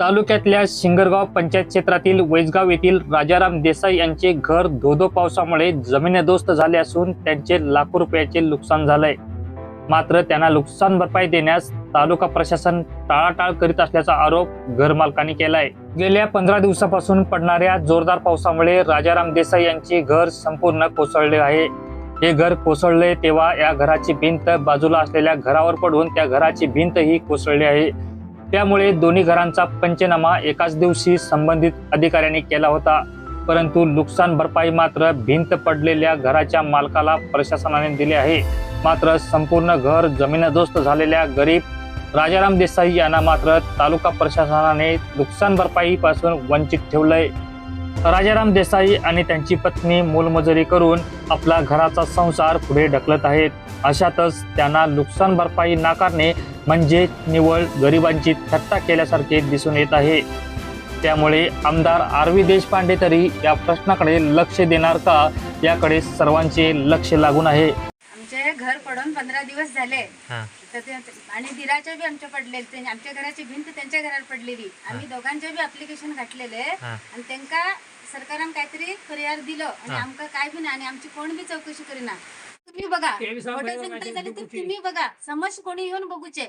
तालुक्यातल्या शिंगरगाव पंचायत क्षेत्रातील वैजगाव येथील राजाराम देसाई यांचे घर धोधो पावसामुळे जमिनदोस्त झाले असून त्यांचे लाखो रुपयाचे नुकसान झालंय. मात्र त्यांना नुकसान भरपाई देण्यास तालुका प्रशासन टाळाटाळ करीत असल्याचा आरोप घरमालकांनी केलाय. गेल्या पंधरा दिवसापासून पडणाऱ्या जोरदार पावसामुळे राजाराम देसाई यांचे घर संपूर्ण कोसळले आहे. हे घर कोसळले तेव्हा या घराची भिंत बाजूला असलेल्या घरावर पडून त्या घराची भिंत ही कोसळली आहे. त्यामुळे दोन्ही घरांचा पंचनामा एकाच दिवशी संबंधित अधिकाऱ्यांनी केला होता. परंतु नुकसान भरपाई मात्र भिंत पडलेल्या घराच्या मालकाला प्रशासनाने दिली आहे. मात्र संपूर्ण घर जमीनदोस्त झालेल्या गरीब राजाराम देसाई यांना मात्र तालुका प्रशासनाने नुकसान भरपाईपासून वंचित ठेवलंय. राजाराम देसाई आणि त्यांची पत्नी मोलमजुरी करून आपला घराचा संसार पुढे ढकलत आहेत. अशातच त्यांना नुकसान भरपाई नाकारणे म्हणजे निवळ गरिबांची थट्टा केल्यासारखे दिसून येत आहे. त्यामुळे आमदार आर व्ही देशपांडे तरी या प्रश्नाकडे लक्ष देणार का? याकडे सर्वांचे लक्ष लागून आहे. आमचे घर पडून पंधरा दिवस झाले. हा. तर ते आणि दिराच्या बी आमच्या पडलेले ते आमच्या घराची भिंत त्यांच्या घरात पडलेली. आम्ही दोघांचे बी ऍप्लिकेशन घातलेले. हा. आणि त्यांका सरकारान काहीतरी परिहार दिलं. आणि. आमका काय बी नाही आणि आमची कोण बी चौकशी करीना. तुम्ही बघा. खोटे सांगता झाले तर तुम्ही बघा. समज कोणी येऊन बघूचे.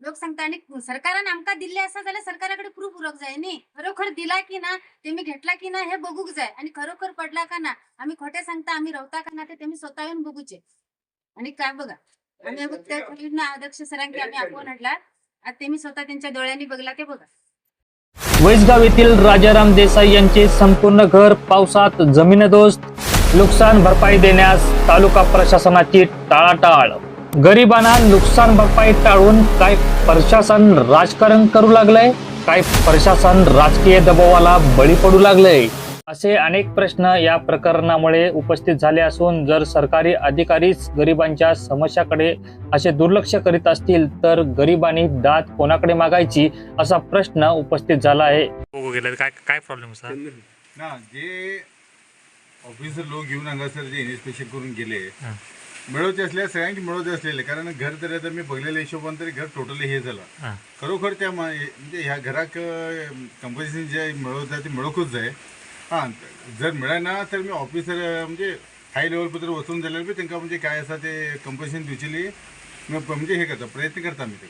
लोक सांगता आणि सरकारान आमका दिले असं झालं सरकाराकडे प्रूफ उरक जाय नी. खरोखर दिला की ना ते मी घेतला की ना हे बघूक जाय. आणि खरोखर पडला का ना आम्ही खोटे सांगता आम्ही रवता का ना ते तुम्ही स्वतः येऊन बघूचे. आणि काय बघा. आम्ही बघ त्या अध्यक्ष सरांकी आम्ही आपण हटला आता ते मी स्वतः त्यांच्या डोळ्यांनी बघला ते बघा. वैसगाव येथील राजाराम देसाई यांचे संपूर्ण घर पावसात जमीनदोस्त नुकसान भरपाई देण्यास तालुका प्रशासनाची टाळाटाळ. गरिबांना नुकसान भरपाई टाळून काय प्रशासन राजकारण करू लागलंय? काय प्रशासन राजकीय दबावाला बळी पडू लागलंय? असे अनेक प्रश्न या प्रकरणामुळे उपस्थित झाले असून जर सरकारी अधिकारीच गरिबांच्या समस्याकडे असे दुर्लक्ष करीत असतील तर गरिबांनी दात कोणाकडे मागायची असा प्रश्न उपस्थित झाला आहे. गेलं. काय काय प्रॉब्लेम सर? ना जे ऑफिसर लोक घेऊन हांगासर जे इन्स्पेक्शन करून गेले. मिळवते असल्या सगळ्यांची मिळवते असलेले कारण घर तरी आता मी बघलेल्या हिशोबान तरी घर टोटली हे झालं. खरोखर त्या म्हणजे ह्या घराक कंपनी जे मिळवत आहे ते मिळवूच जाय हां जर मिळाना तर मी ऑफिसर म्हणजे हाय लेवल पत्र वचून जाल्यार बी तांकां म्हणजे काय आसा ते कंपल्शन दिवचेली म्हणजे हे करता प्रयत्न करता मी ते